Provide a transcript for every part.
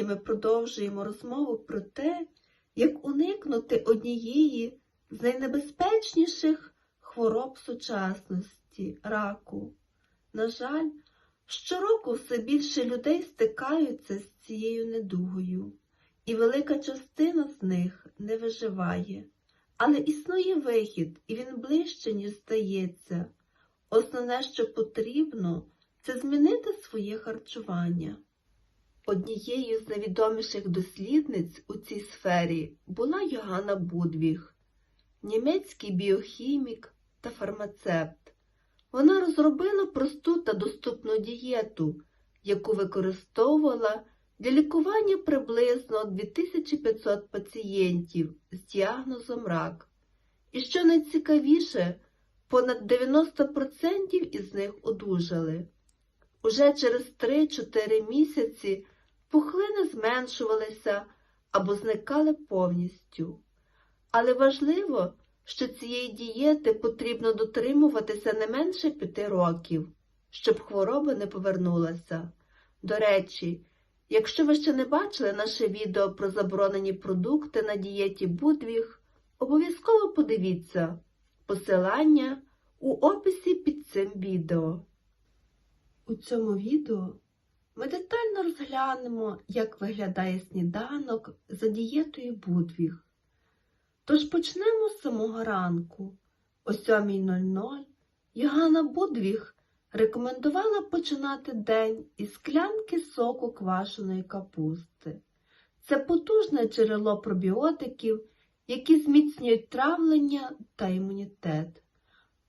ми продовжуємо розмову про те, як уникнути однієї з найнебезпечніших хвороб сучасності раку. На жаль, щороку все більше людей стикаються з цією недугою, і велика частина з них не виживає. Але існує вихід, і він ближче, ніж здається. Основне, що потрібно, це змінити своє харчування. Однією з найвідоміших дослідниць у цій сфері була Йоганна Будвіг, німецький біохімік та фармацевт. Вона розробила просту та доступну дієту, яку використовувала для лікування приблизно 2500 пацієнтів з діагнозом рак. І що найцікавіше, понад 90% із них одужали. Уже через 3-4 місяці пухлини зменшувалися або зникали повністю. Але важливо, що цієї дієти потрібно дотримуватися не менше 5 років, щоб хвороба не повернулася. До речі, якщо ви ще не бачили наше відео про заборонені продукти на дієті Будвіг, обов'язково подивіться посилання у описі під цим відео. У цьому відео ми детально розглянемо, як виглядає сніданок за дієтою Будвіг. Тож почнемо з самого ранку. О 7.00 Йоганна Будвіг рекомендувала починати день із склянки соку квашеної капусти. Це потужне джерело пробіотиків, які зміцнюють травлення та імунітет.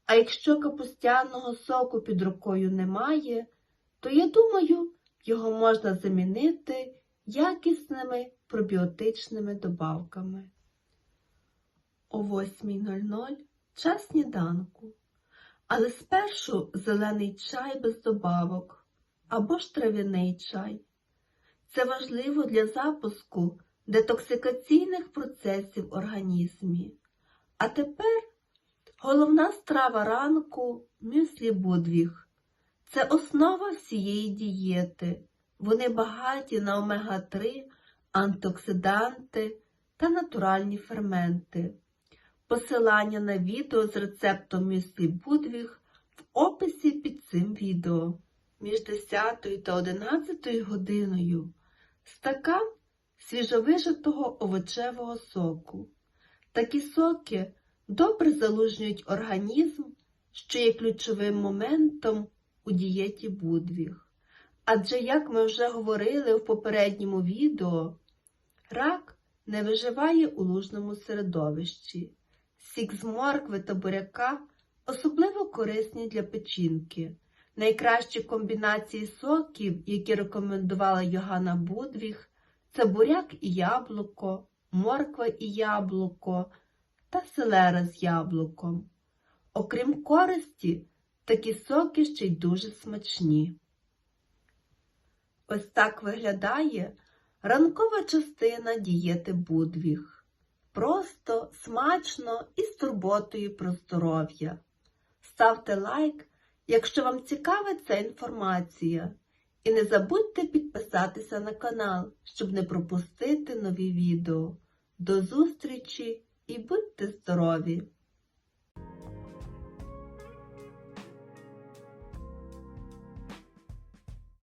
А якщо капустяного соку під рукою немає, то я думаю, його можна замінити якісними пробіотичними добавками. О 8.00 час сніданку, але спершу зелений чай без добавок або ж трав'яний чай. Це важливо для запуску детоксикаційних процесів в організмі. А тепер головна страва ранку мюслі Будвіг. Це основа всієї дієти. Вони багаті на омега-3, антиоксиданти та натуральні ферменти. Посилання на відео з рецептом мюслі Будвіг в описі під цим відео. Між 10 та 11 годиною стакан свіжовижатого овочевого соку. Такі соки добре залужнюють організм, що є ключовим моментом у дієті Будвіг. Адже, як ми вже говорили в попередньому відео, рак не виживає у лужному середовищі. Сік з моркви та буряка особливо корисні для печінки. Найкращі комбінації соків, які рекомендувала Йоганна Будвіг, це буряк і яблуко, морква і яблуко та селера з яблуком. Окрім користі, такі соки ще й дуже смачні. Ось так виглядає ранкова частина дієти Будвіг. Просто, смачно і з турботою про здоров'я. Ставте лайк, якщо вам цікава ця інформація. І не забудьте підписатися на канал, щоб не пропустити нові відео. До зустрічі і будьте здорові!